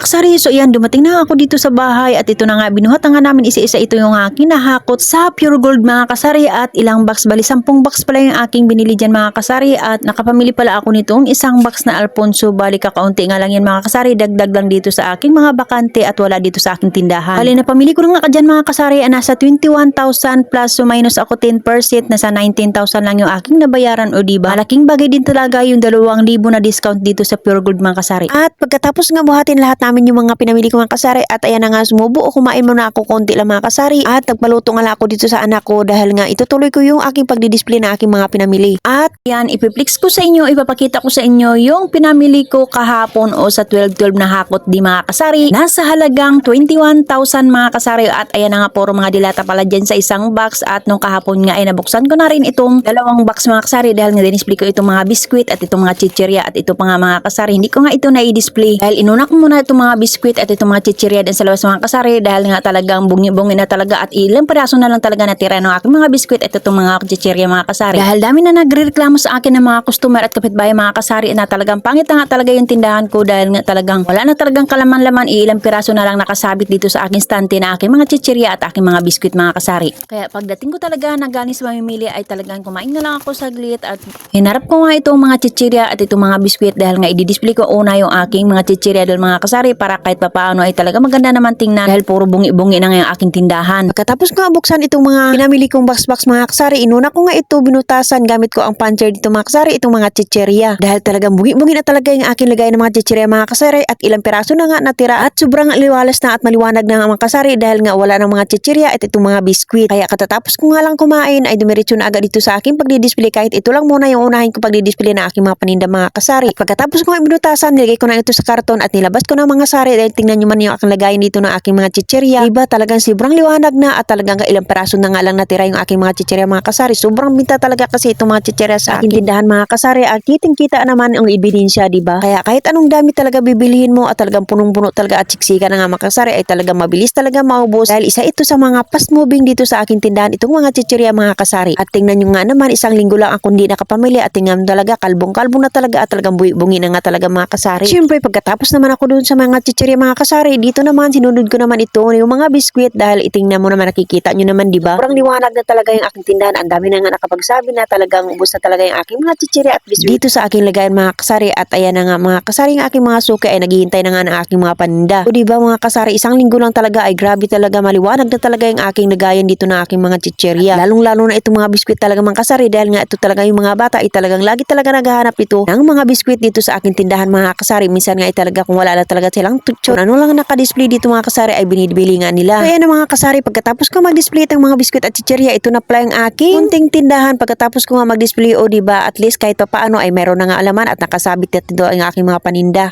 mga kasari, so yan, dumating na ako dito sa bahay at ito na nga, binuhat na nga namin isa-isa ito yung aking nahakot sa Pure Gold mga kasari at ilang box, bali 10 box pala yung aking binili dyan mga kasari at nakapamili pala ako nitong isang box na Alfonso, bali kakaunti nga lang yan mga kasari, dagdag lang dito sa aking mga bakante at wala dito sa aking tindahan. Bali na pamili ko na nga dyan mga kasari, nasa 21,000 plus so minus ako 10%, nasa 19,000 lang yung aking nabayaran o diba? Malaking bagay din talaga yung 2,000 na discount dito sa Pure Gold mga kasari. At pagkatapos nga buhatin lahat namin yung mga pinamili ko mga kasari at ayan na nga sumubo kumain muna ako konti lang mga kasari at nagpaluto nga ako dito sa anak ko dahil nga itutuloy ko yung aking pagdi-display na aking mga pinamili. At yan, ipiplex ko sa inyo, ipapakita ko sa inyo yung pinamili ko kahapon o sa 12-12 na hakot di mga kasari. Nasa halagang 21,000 mga kasari at ayan na nga puro mga dilata pala dyan sa isang box at nung kahapon nga ay nabuksan ko na rin itong dalawang box mga kasari dahil nga dinisplay ko itong mga biskwit at itong mga chichirya at ito pa nga mga kasari. Hindi ko nga ito na-display dahil inuna ko muna itong mga biskwit at itong mga chichirya din sa labas mga kasari dahil nga talagang bungi-bungi na talaga at ilang piraso na lang talaga natira ng aking mga biskwit at itong mga chichirya mga kasari. Dahil dami na nagre-reklamo sa akin ng mga customer at kapitbahay mga kasari na talagang pangit na nga talaga yung tindahan ko dahil nga talagang wala na talagang kalaman-laman ilang piraso na lang nakasabit dito sa aking stante na aking mga chichirya at aking mga biskwit mga kasari. Kaya pagdating ko talaga na galing sa mamimili ay talagang kumain na lang ako saglit at hinarap ko nga itong mga chichirya at itong mga biskwit dahil nga i-display ko una yung aking mga chichirya dahil mga kasari para kahit papaano ay talaga maganda naman tingnan dahil puro bungi-bungi na nga yung aking tindahan. Pagkatapos nga buksan itong mga pinamili kong box-box mga kasari, inuna ko nga ito binutasan gamit ko ang puncher dito mga kasari, itong mga chichirya. Dahil talagang bungi-bungi na talaga yung aking lagay ng mga chichirya mga kasari at ilang piraso na nga natira at sobrang liwalas na at maliwanag na mga kasari dahil nga wala ng mga chichirya at itong mga biskwit. Kaya katatapos ko nga lang kumain ay dumiretso na agad dito sa aking pagdi-display kahit ito lang muna yung unahin ko pagdi-display na aking mga paninda mga kasari. At pagkatapos ko nga binutasan, nilagay ko na ito sa karton at nilabas ko na mga sari dahil tingnan nyo man yung aking lagayan dito ng aking mga chichirya. Diba talagang sobrang liwanag na at talagang ilang peraso na nga lang natira yung aking mga chichirya mga kasari. Sobrang binta talaga kasi itong mga chichirya sa aking tindahan mga kasari at kitang kita naman ang ebidensya diba? Kaya kahit anong dami talaga bibilihin mo at talagang punong-puno talaga at siksika na nga mga kasari ay talagang mabilis talaga maubos dahil isa ito sa mga fast moving dito sa aking tindahan itong mga chichirya mga kasari. At tingnan nyo nga naman isang linggo lang ako hindi nakapamili at tingnan talaga kalbong-kalbong na talaga at talagang buwi-bungi na nga talaga mga kasari. Siyempre pagkatapos naman ako dun sa mga chichirya mga kasari dito naman sinunod ko naman ito yung mga biskwit dahil itingnan mo naman nakikita nyo naman diba? Parang liwanag na talaga yung aking tindahan. Ang dami na nga nakapagsabi na talagang ubos na talaga yung aking mga chichirya at biskwit. Dito sa aking lagayan mga kasari at ayan na nga mga kasari ng aking mga suki ay naghihintay na nga ng aking mga paninda. O diba mga kasari isang linggo lang talaga ay grabe talaga maliwanag na talaga yung aking lagayan dito na aking mga chichirya. Lalong lalo na itong mga biskwit talaga mga kasari dahil nga ito talaga yung mga bata ay talagang lagi talaga naghahanap ito ng mga biskwit dito sa aking tindahan mga kasari. Minsan nga ay talaga kung wala na talaga silang tutsyon. Ano lang naka-display dito mga kasari ay binibili nga nila. Kaya na mga kasari pagkatapos ko mag-display ng mga biskwit at chichirya ito na pala yung aking kunting tindahan pagkatapos ko nga mag-display o diba at least kahit pa paano ay meron na nga alaman at nakasabit na dito ang aking mga paninda.